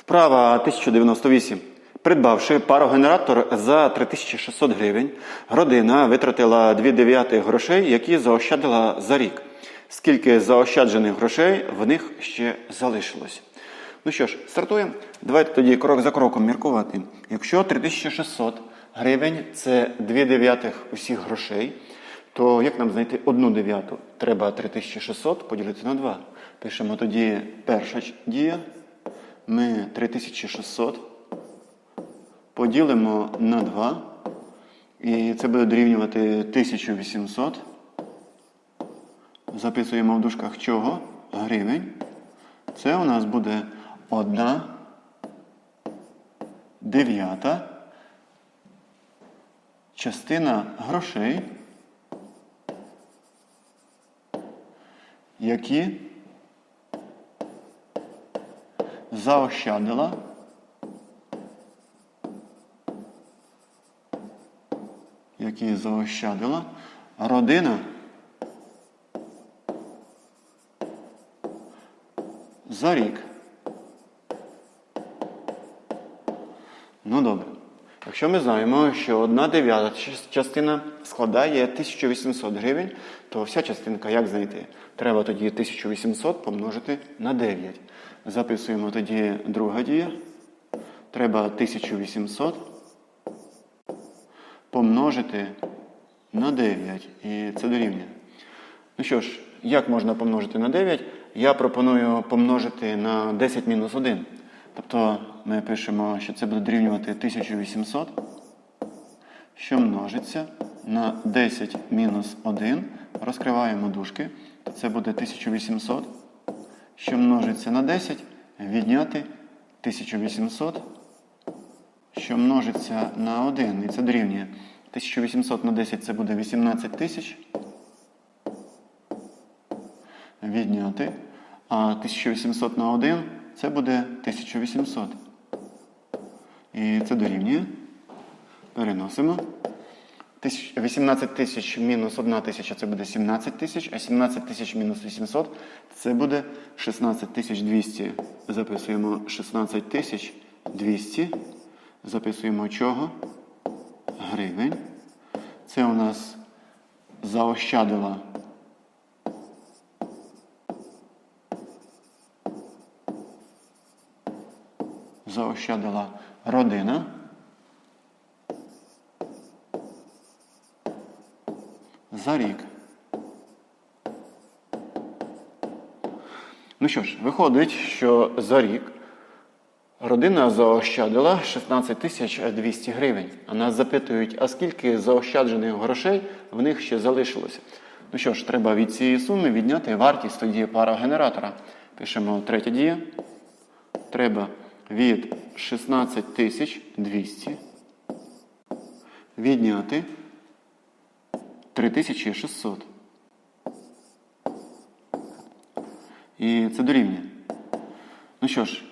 Вправа 1098. Придбавши парогенератор за 3600 гривень, родина витратила 2 дев'ятих грошей, які заощадила за рік. Скільки заощаджених грошей в них ще залишилось? Ну що ж, стартуємо. Давайте тоді крок за кроком міркувати. Якщо 3600 гривень це 2 дев'ятих усіх грошей, то як нам знайти одну дев'яту? Треба 3600 поділити на 2. Пишемо тоді перша дія. Ми 3600 поділимо на 2. І це буде дорівнювати 1800. Записуємо в дужках чого? Гривень. Це у нас буде 1 дев'ята частина грошей, які заощадила які заощадила родина за рік. Ну добре. Якщо ми знаємо, що одна дев'ята частина складає 1800 гривень, то вся частинка як знайти? Треба тоді 1800 помножити на 9. Записуємо тоді друга дія. Треба 1800 помножити на 9. І це дорівнює. Ну що ж, як можна помножити на 9? Я пропоную помножити на 10 мінус 1. Тобто ми пишемо, що це буде дорівнювати 1800, що множиться на 10 мінус 1. Розкриваємо дужки. Це буде 1800, що множиться на 10, відняти 1800, що множиться на 1. І це дорівнює. 1800 на 10 це буде 18 тисяч відняти. А 1800 на 1 це буде 1800. І це дорівнює. Переносимо. Тисяч- 18 тисяч мінус 1 тисяча це буде 17 тисяч, а 17 тисяч мінус 800 це буде 16 тисяч 200. Записуємо 16 тисяч 200. Записуємо чого? Гривень. Це у нас заощадила заощадила родина. Рік. Ну що ж, виходить, що за рік родина заощадила 16 тисяч 200 гривень. А нас запитують, а скільки заощаджених грошей в них ще залишилося? Ну що ж, треба від цієї суми відняти вартість тоді парогенератора. Пишемо третя дія. Треба від 16 тисяч 200 відняти 3600. І це дорівнює. Ну що ж,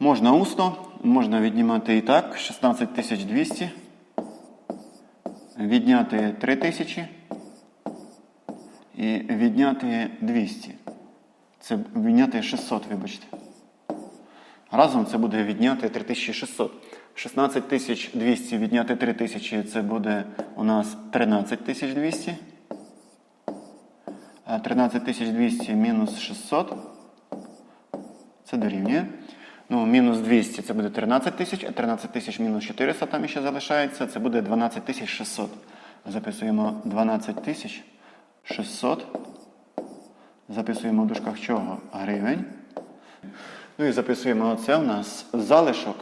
можна усно, можна віднімати і так. 16 тисяч 200. Відняти 3000 і відняти 200. Це відняти 600, вибачте. Разом це буде відняти 3600. 16200 відняти 3000 це буде у нас 13200. А 13200 мінус 600 це дорівнює. Ну, мінус 200 це буде 13 тисяч, а 13 тисяч мінус 400 там ще залишається, це буде 12 тисяч 600. Записуємо 12 тисяч 600. Записуємо в дужках чого? Гривень. Ну і записуємо оце у нас залишок.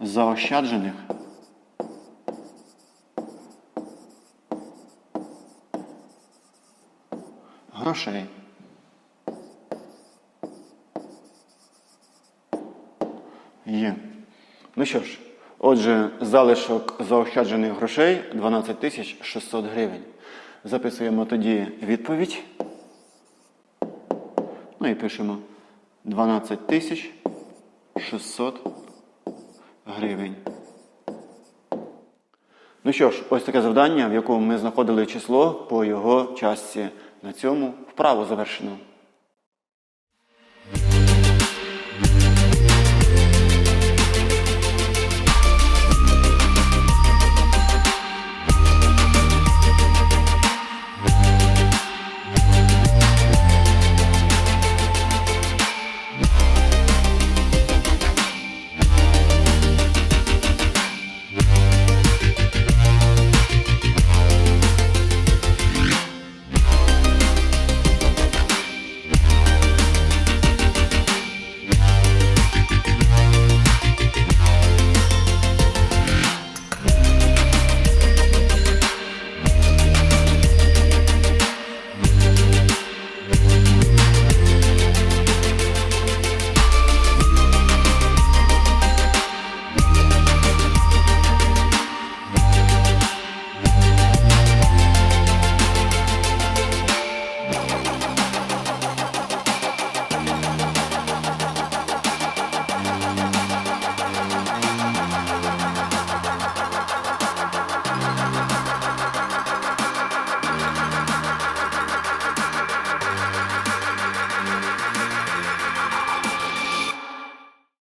Заощаджених. Грошей. Є. Ну що ж, отже, залишок заощаджених грошей 12 тисяч 600 гривень. Записуємо тоді відповідь. Ну і пишемо 12 тисяч 600 гривень. Ну що ж, ось таке завдання, в якому ми знаходили число по його частці На цьому вправу завершено.